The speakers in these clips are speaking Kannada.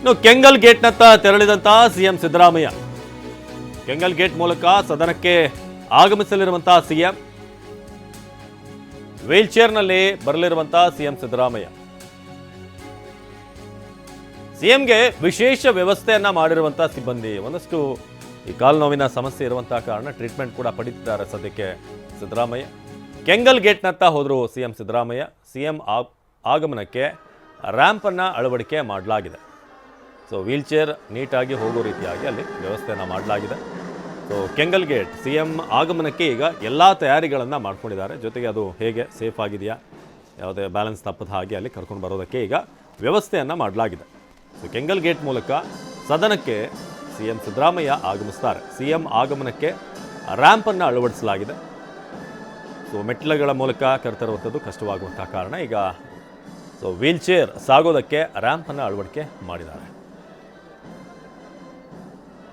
ಇನ್ನು ಕೆಂಗಲ್ ಗೇಟ್ನತ್ತ ತೆರಳಿದಂತ ಸಿಎಂ ಸಿದ್ದರಾಮಯ್ಯ. ಕೆಂಗಲ್ ಗೇಟ್ ಮೂಲಕ ಸದನಕ್ಕೆ ಆಗಮಿಸಲಿರುವಂತಹ ಸಿಎಂ. ವೀಲ್ ಚೇರ್ನಲ್ಲಿ ಬರಲಿರುವಂತಹ ಸಿಎಂ ಸಿದ್ದರಾಮಯ್ಯ. ಸಿಎಂಗೆ ವಿಶೇಷ ವ್ಯವಸ್ಥೆಯನ್ನ ಮಾಡಿರುವಂತಹ ಸಿಬ್ಬಂದಿ. ಒಂದಷ್ಟು ಈ ಕಾಲು ನೋವಿನ ಸಮಸ್ಯೆ ಇರುವಂತಹ ಕಾರಣ ಟ್ರೀಟ್ಮೆಂಟ್ ಕೂಡ ಪಡೀತಿದ್ದಾರೆ ಸದ್ಯಕ್ಕೆ ಸಿದ್ದರಾಮಯ್ಯ. ಕೆಂಗಲ್ ಗೇಟ್ನತ್ತ ಹೋದರು ಸಿಎಂ ಸಿದ್ದರಾಮಯ್ಯ. ಸಿಎಂ ಆಗಮನಕ್ಕೆ ರ್ಯಾಂಪನ್ನು ಅಳವಡಿಕೆ ಮಾಡಲಾಗಿದೆ. ಸೊ ವೀಲ್ ಚೇರ್ ನೀಟಾಗಿ ಹೋಗೋ ರೀತಿಯಾಗಿ ಅಲ್ಲಿ ವ್ಯವಸ್ಥೆಯನ್ನು ಮಾಡಲಾಗಿದೆ. So Kengal gate C M ಆಗಮನಕ್ಕೆ ಈಗ ಎಲ್ಲ ತಯಾರಿಗಳನ್ನು ಮಾಡ್ಕೊಂಡಿದ್ದಾರೆ. ಜೊತೆಗೆ ಅದು ಹೇಗೆ ಸೇಫ್ ಆಗಿದೆಯಾ, ಯಾವುದೇ ಬ್ಯಾಲೆನ್ಸ್ ತಪ್ಪದ ಹಾಗೆ ಅಲ್ಲಿ ಕರ್ಕೊಂಡು ಬರೋದಕ್ಕೆ ಈಗ ವ್ಯವಸ್ಥೆಯನ್ನು ಮಾಡಲಾಗಿದೆ. ಸೊ ಕೆಂಗಲ್ ಗೇಟ್ ಮೂಲಕ ಸದನಕ್ಕೆ ಸಿ ಎಂ ಸಿದ್ದರಾಮಯ್ಯ ಆಗಮಿಸ್ತಾರೆ. ಸಿ ಎಂ ಆಗಮನಕ್ಕೆ ರ್ಯಾಂಪನ್ನು ಅಳವಡಿಸಲಾಗಿದೆ. ಸೊ ಮೆಟ್ಟಿಲುಗಳ ಮೂಲಕ ಕರ್ತರುವಂಥದ್ದು ಕಷ್ಟವಾಗುವಂಥ ಕಾರಣ ಈಗ ಸೊ ವೀಲ್ ಚೇರ್ ಸಾಗೋದಕ್ಕೆ ರ್ಯಾಂಪನ್ನು ಅಳವಡಿಕೆ ಮಾಡಿದ್ದಾರೆ.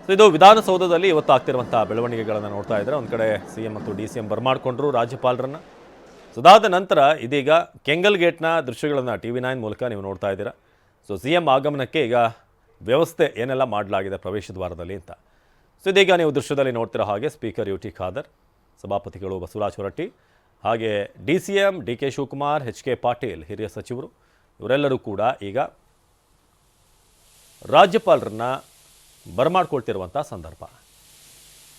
ಸೊ ಇದು ವಿಧಾನಸೌಧದಲ್ಲಿ ಇವತ್ತು ಆಗ್ತಿರುವಂಥ ಬೆಳವಣಿಗೆಗಳನ್ನು ನೋಡ್ತಾ ಇದ್ದಾರೆ ಒಂದು ಕಡೆ ಸಿ ಎಂ ಮತ್ತು ಡಿ ಸಿ ಎಂ ಬರಮಾಡಿಕೊಂಡ್ರು, ರಾಜ್ಯಪಾಲರನ್ನು. ಸೊ ಅದಾದ ನಂತರ ಇದೀಗ ಕೆಂಗಲ್ ಗೇಟ್ನ ದೃಶ್ಯಗಳನ್ನು ಟಿ ವಿ ನೈನ್ ಮೂಲಕ ನೀವು ನೋಡ್ತಾ ಇದ್ದೀರಾ. ಸೊ ಸಿ ಎಂ ಆಗಮನಕ್ಕೆ ಈಗ ವ್ಯವಸ್ಥೆ ಏನೆಲ್ಲ ಮಾಡಲಾಗಿದೆ ಪ್ರವೇಶ ದ್ವಾರದಲ್ಲಿ ಅಂತ. ಸೊ ಇದೀಗ ನೀವು ದೃಶ್ಯದಲ್ಲಿ ನೋಡ್ತಿರೋ ಹಾಗೆ ಸ್ಪೀಕರ್ ಯು ಟಿ ಖಾದರ್, ಸಭಾಪತಿಗಳು ಬಸವರಾಜ್ ಹೊರಟ್ಟಿ, ಹಾಗೆ D C M D K Shivakumar, H K Patil ಹಿರಿಯ ಸಚಿವರು, ಇವರೆಲ್ಲರೂ ಕೂಡ ಈಗ ರಾಜ್ಯಪಾಲರನ್ನ ಬರಮಾಡ್ಕೊಳ್ತಿರುವಂಥ ಸಂದರ್ಭ.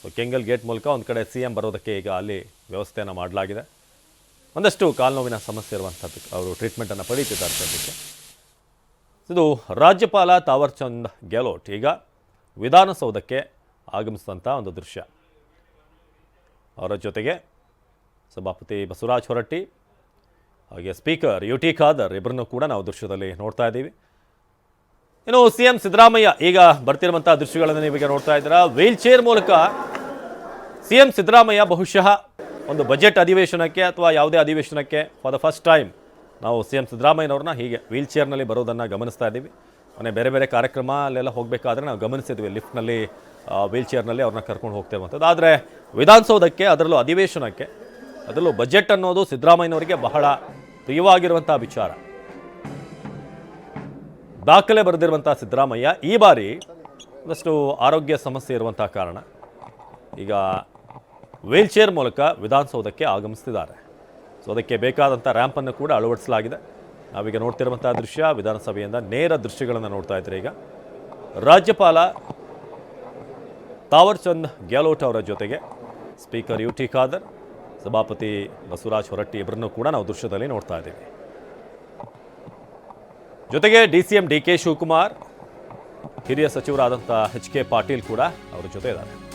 ಸೊ ಕೆಂಗಲ್ ಗೇಟ್ ಮೂಲಕ ಒಂದು ಕಡೆ ಸಿ ಎಂ ಬರೋದಕ್ಕೆ ಈಗ ಅಲ್ಲಿ ವ್ಯವಸ್ಥೆಯನ್ನು ಮಾಡಲಾಗಿದೆ. ಒಂದಷ್ಟು ಕಾಲ್ನೋವಿನ ಸಮಸ್ಯೆ ಇರುವಂಥದ್ದು ಅವರು ಟ್ರೀಟ್ಮೆಂಟನ್ನು ಪಡೀತಿದ್ದಾರೆ ಇದು ರಾಜ್ಯಪಾಲ ತಾವರ್ಚಂದ್ ಗೆಹ್ಲೋಟ್ ಈಗ ವಿಧಾನಸೌಧಕ್ಕೆ ಆಗಮಿಸಿದಂಥ ಒಂದು ದೃಶ್ಯ. ಅವರ ಜೊತೆಗೆ ಸಭಾಪತಿ ಬಸವರಾಜ್ ಹೊರಟ್ಟಿ, ಹಾಗೆ ಸ್ಪೀಕರ್ ಯು ಟಿ ಖಾದರ್ ಇಬ್ಬರನ್ನು ಕೂಡ ನಾವು ದೃಶ್ಯದಲ್ಲಿ ನೋಡ್ತಾ ಇದ್ದೀವಿ. ಇನ್ನು ಸಿ ಎಂ ಸಿದ್ದರಾಮಯ್ಯ ಈಗ ಬರ್ತಿರುವಂತಹ ದೃಶ್ಯಗಳನ್ನು ನೀವೀಗ ನೋಡ್ತಾ ಇದ್ದೀರಾ. ವೀಲ್ ಚೇರ್ ಮೂಲಕ ಸಿ ಎಂ ಸಿದ್ದರಾಮಯ್ಯ ಬಹುಶಃ ಒಂದು ಬಜೆಟ್ ಅಧಿವೇಶನಕ್ಕೆ ಅಥವಾ ಯಾವುದೇ ಅಧಿವೇಶನಕ್ಕೆ ಫಾರ್ ದ ಫಸ್ಟ್ ಟೈಮ್ ನಾವು ಸಿ ಎಂ ಸಿದ್ದರಾಮಯ್ಯನವ್ರನ್ನ ಹೀಗೆ ವೀಲ್ ಚೇರ್ನಲ್ಲಿ ಬರೋದನ್ನು ಗಮನಿಸ್ತಾ ಇದ್ದೀವಿ. ಮನೆ ಬೇರೆ ಬೇರೆ ಕಾರ್ಯಕ್ರಮ ಅಲ್ಲೆಲ್ಲ ಹೋಗಬೇಕಾದ್ರೆ ನಾವು ಗಮನಿಸಿದ್ವಿ. ಲಿಫ್ಟ್ನಲ್ಲಿ ವೀಲ್ ಚೇರ್ನಲ್ಲಿ ಅವ್ರನ್ನ ಕರ್ಕೊಂಡು ಹೋಗ್ತಿರುವಂಥದ್ದು ಆದರೆ ವಿಧಾನಸೌಧಕ್ಕೆ, ಅದರಲ್ಲೂ ಅಧಿವೇಶನಕ್ಕೆ, ಅದರಲ್ಲೂ ಬಜೆಟ್ ಅನ್ನೋದು ಸಿದ್ದರಾಮಯ್ಯನವರಿಗೆ ಬಹಳ ಪ್ರಿಯವಾಗಿರುವಂಥ ವಿಚಾರ. ದಾಖಲೆ ಬರೆದಿರುವಂಥ ಸಿದ್ದರಾಮಯ್ಯ, ಈ ಬಾರಿ ಒಂದಷ್ಟು ಆರೋಗ್ಯ ಸಮಸ್ಯೆ ಇರುವಂಥ ಕಾರಣ ಈಗ ವೀಲ್ಚೇರ್ ಮೂಲಕ ವಿಧಾನಸೌಧಕ್ಕೆ ಆಗಮಿಸ್ತಿದ್ದಾರೆ. ಸೊ ಅದಕ್ಕೆ ಬೇಕಾದಂಥ ರ್ಯಾಂಪನ್ನು ಕೂಡ ಅಳವಡಿಸಲಾಗಿದೆ. ನಾವೀಗ ನೋಡ್ತಿರುವಂಥ ದೃಶ್ಯ, ವಿಧಾನಸಭೆಯಿಂದ ನೇರ ದೃಶ್ಯಗಳನ್ನು ನೋಡ್ತಾ ಇದ್ದೀರಿ ಈಗ ರಾಜ್ಯಪಾಲ ತಾವರ್ಚಂದ್ ಗೆಹ್ಲೋಟ್ ಅವರ ಜೊತೆಗೆ ಸ್ಪೀಕರ್ ಯು ಟಿ ಖಾದರ್, ಸಭಾಪತಿ ಬಸವರಾಜ್ ಹೊರಟ್ಟಿ ಇಬ್ಬರನ್ನು ಕೂಡ ನಾವು ದೃಶ್ಯದಲ್ಲಿ ನೋಡ್ತಾ ಇದ್ದೀವಿ. ಜೊತೆಗೆ D C M D K Shivakumar, ಹಿರಿಯ ಸಚಿವರಾದಂಥ ಎಚ್ ಕೆ ಪಾಟೀಲ್ ಕೂಡ ಅವರ ಜೊತೆ ಇದ್ದಾರೆ.